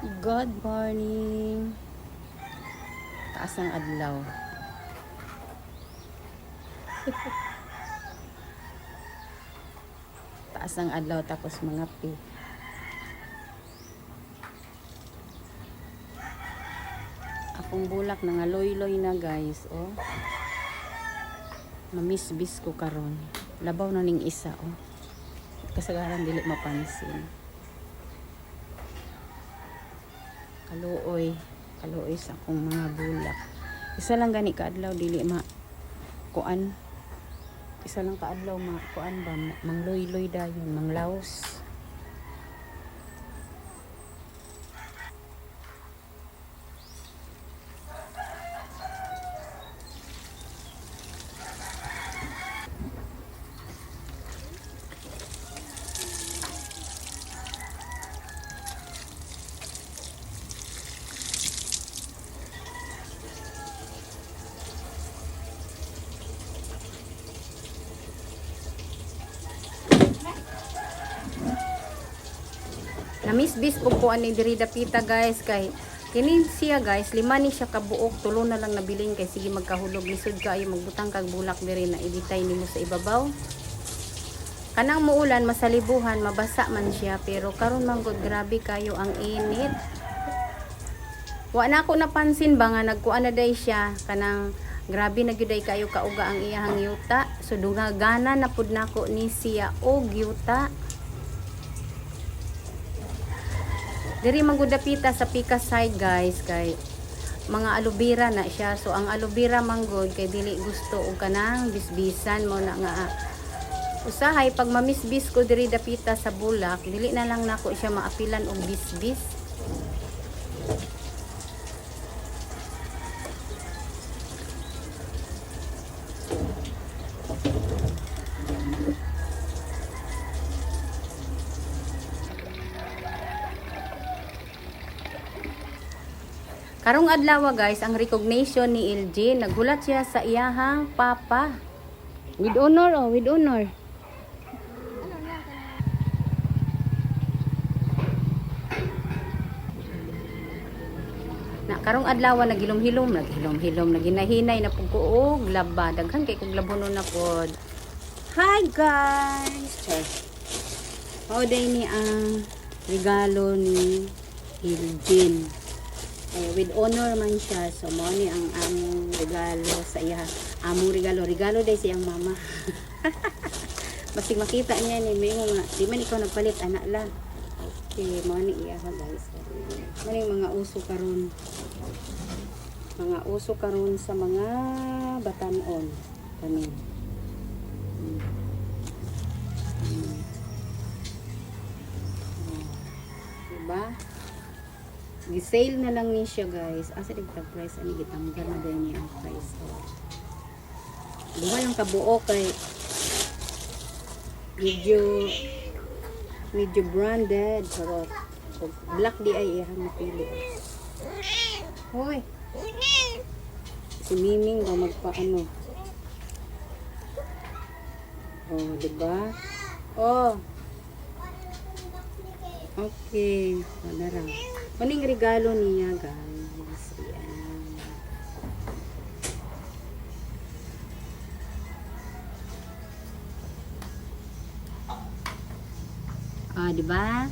Good morning. Taas ng adlaw. Taas ng adlaw tapos mga pi. Akong bulak na nga loy-loy na guys, oh. Mamisbis ko karon. Labaw na ning isa, oh. Kasagaran dili mapansin. Kaluoy. Kaluoy sa akong mga bulak. Isa lang gani kaadlaw dili ma kuan. Isa lang kaadlaw ma kuan ba? Ma- mangloy-loy dayon manglaos Namisbis po ko ani diri dapita guys. Kay kini siya guys lima ni siya kabuok. Tulo na lang nabilin kay sige magkahulog. Lisod kaayo magbutang kag bulak diri na editay nimo sa ibabaw. Kanang muulan masalibuhan mabasa man siya. Pero karon man gud grabe kayo ang init. Wa na ako napansin ba nga nagkuan na day siya. Kanang grabe na gyud ay kayo kauga ang iyahang yuta. So dungagana na pud nako ni siya og yuta Diri manggudapita sa Pika side guys kay mga aloe vera na siya. So ang aloe vera manggod kay dili gusto og kanang bisbisan mo na nga ah, usahay pag mamisbis ko diri dapita sa bulak dili na lang nako siya maapilan og bisbis. Karong adlaw guys, ang recognition ni LG, nagulat siya sa iyahang papa. With honor oh, with honor. Na karong adlaw nagilom-hilom, naghilom-hilom, naginahinay na pug kuog laba, daghan kay kog labonon na pod. Hi guys. Char. Mao ni ang regalo ni Iljin. Eh, with honor man siya. So, mo ni ang among regalo sa iya. Among regalo. Regalo day siyang mama. Basig makita niya ni Mingo nga. Di man ikaw nagpalit, anak lang. Okay, mo ni iya ha guys. Mo ni mga uso karon Mga uso karon sa mga batanon. Kani. Gi-sale na lang ni siya guys. Asa dig tag price ani gitanggal na din niya ang price. Duha lang kabuo kay medyo medyo branded pero black di ay ihang napili. Hoy. Si Miming ba magpaano? Oh, di ba? Oh. Okay. Wala lang. Maning regalo niya, guys. Ayan. Ah, di ba?